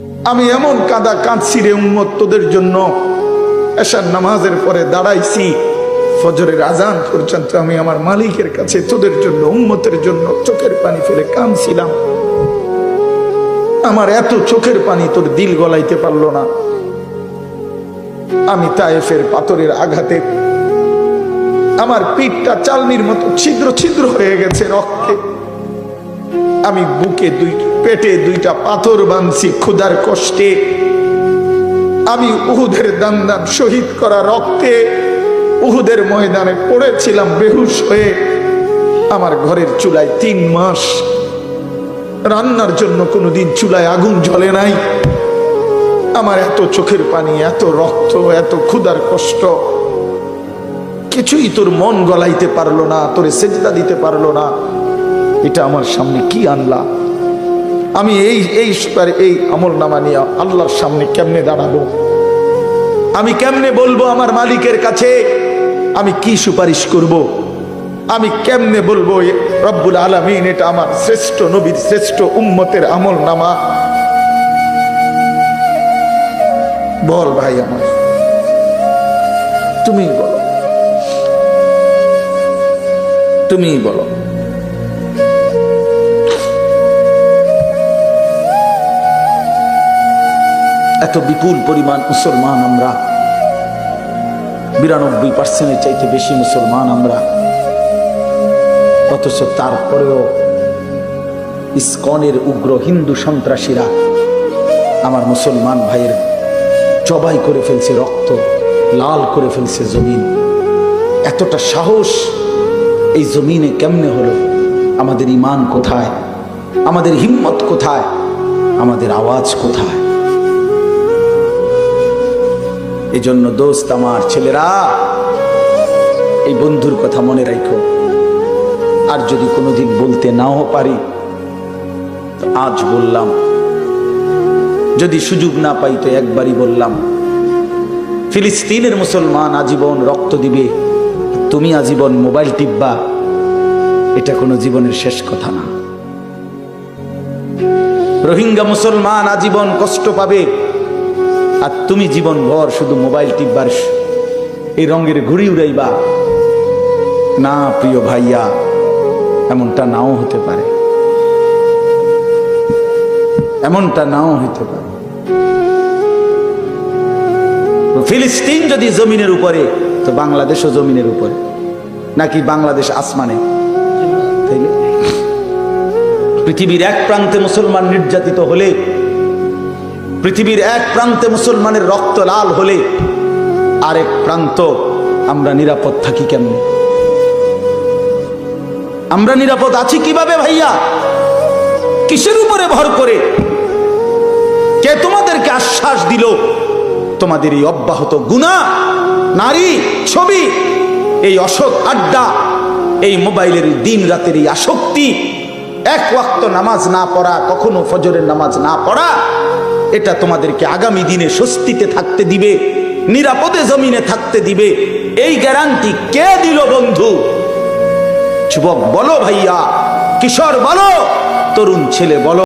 আমি এমন কাদা কাঁদছি রে উম্মত তোদের জন্য। এসার নামাজের পরে দাঁড়াইছি, ফজরের আজান পর্যন্ত আমি আমার মালিকের কাছে তোদের জন্য, উম্মতের জন্য চোখের পানি ফেলে কাঁদছিলাম। আমার এত চোখের পানি তোর দিল গলাইতে পারল না। আমি তায়েফের পাথরের আঘাতে আমার পিঠটা চালনির মতো ছিদ্র ছিদ্র হয়ে গেছে রক্তে। আমি বুকে দুই পেটে দুইটা পাথর বাঁধছি ক্ষুধার কষ্টে। আমি উহুদের দান দান শহীদ করা রক্তে উহুদের ময়দানে পড়েছিলাম বেহুশ হয়ে। আমার ঘরের চুলায় তিন মাস। রান্নার জন্য কোনোদিন চুলায় আগুন জ্বলে নাই। আমার এত চোখের পানি, এত রক্ত, এত ক্ষুধার কষ্ট। কিছুই তোর মন গলাইতে পারল না, তোরে সেজদা দিতে পারল না। এটা আমার সামনে কি আনলা? আমি এই এই এই আমল নামা নিয়ে আল্লাহর সামনে কেমনে দাঁড়াবো? আমি কেমনে বলব আমার মালিকের কাছে? আমি কি সুপারিশ করব। আমি কেমনে বলব রব্বুল আলমিন, এটা আমার শ্রেষ্ঠ নবীর শ্রেষ্ঠ উম্মতের আমল নামা? বল ভাই আমার। তুমি বলো। তুমি বলো। এত বিপুল পরিমাণ মুসলমান আমরা, বিরানব্বই পার্সেন্টের চাইতে বেশি মুসলমান আমরা, অথচ তারপরেও ইস্কনের উগ্র হিন্দু সন্ত্রাসীরা আমার মুসলমান ভাইয়ের জবাই করে ফেলছে রক্ত, লাল করে ফেলছে জমিন। এতটা সাহস এই জমিনে কেমনে হলো? আমাদের ইমান কোথায়? আমাদের হিম্মত কোথায়? আমাদের আওয়াজ কোথায়? এই জন্য দোস্ত আমার ছেলেরা, এই বন্ধুর কথা মনে রাখো। আর যদি কোনোদিন বলতে নাও পারি, আজ বললাম। যদি সুযোগ না পাই তো একবারই বললাম। ফিলিস্তিনের মুসলমান আজীবন রক্ত দিবে, তুমি আজীবন মোবাইল টিপবা, এটা কোনো জীবনের শেষ কথা না। রোহিঙ্গা মুসলমান আজীবন কষ্ট পাবে আর তুমি জীবন ভর শুধু মোবাইল টিপবার এই রঙের ঘুড়ি উড়াইবা। না, প্রিয় ভাইয়া, এমনটা নাও হতে পারে। এমনটা নাও হতে পারে। ফিলিস্তিন যদি জমিনের উপরে, তো বাংলাদেশও জমিনের উপরে। নাকি বাংলাদেশ আসমানে? পৃথিবীর এক প্রান্তে মুসলমান নির্যাতিত হলে পৃথিবীর এক প্রান্তে মুসলমানের রক্ত লাল হলে আরেক প্রান্ত আমরা নিরাপদ থাকি কেমন? আমরা নিরাপদ আছি কীভাবে ভাইয়া? কিসের উপরে ভর করে? কে তোমাদেরকে আশ্বাস দিল? তোমাদের এই অব্যাহত গুণা, নারী, ছবি, এই অসৎ আড্ডা, এই মোবাইলের দিন রাতের এই আসক্তি, এক ওয়াক্ত নামাজ না পড়া, কখনো ফজরের নামাজ না পড়া এটা তোমাদেরকে আগামী দিনে স্বস্তিতে থাকতে দিবে, নিরাপদে জমিনে থাকতে দিবে। এই গ্যারান্টি কে দিল বন্ধু? যুবক বলো ভাইয়া, কিশোর বলো, তরুণ ছেলে বলো।